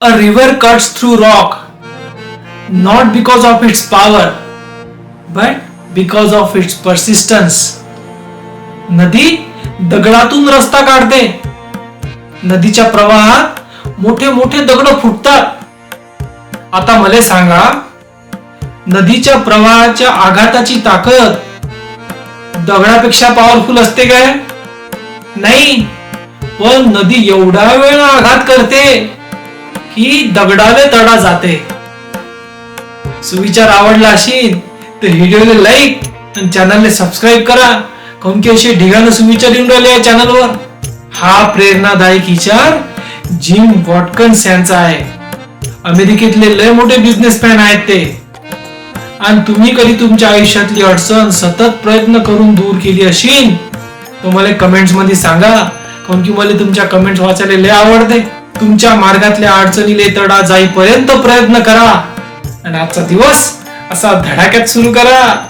A river cuts through rock not because of its power but because of its persistence. नदी दगडातून रस्ता काढते. नदीच्या प्रवाहात मोठे मोठे दगड फुटतात. आता मला सांगा नदीच्या प्रवाहाच्या आघाताची ताकद दगडापेक्षा पॉवरफुल असते काय? नाही पण नदी एवढा वेळ आघात करते. की दगडाले तडा जाते. सुविचार आवडला असेल तर व्हिडिओला लाईक आणि चॅनलने सबस्क्राईब करा. काऊन की असे ढिगाण सुविचार येऊन राहिले या चॅनलवर हा प्रेरणादायक विचार जिम वॉटकन्स यांचा आहे. अमेरिकेतले लय मोठे बिझनेसमॅन आहेत ते. आणि तुम्ही कधी तुमच्या आयुष्यातली अडचण सतत प्रयत्न करून दूर केली असेल तर मला कमेंट्समध्ये सांगा. काऊन की मला तुमच्या कमेंट्स वाचायला लय आवडते. तुमच्या मार्गातल्या अडचणीले तडा जाईपर्यंत प्रयत्न करा. आणि आजचा दिवस असा धडाक्यात सुरू करा.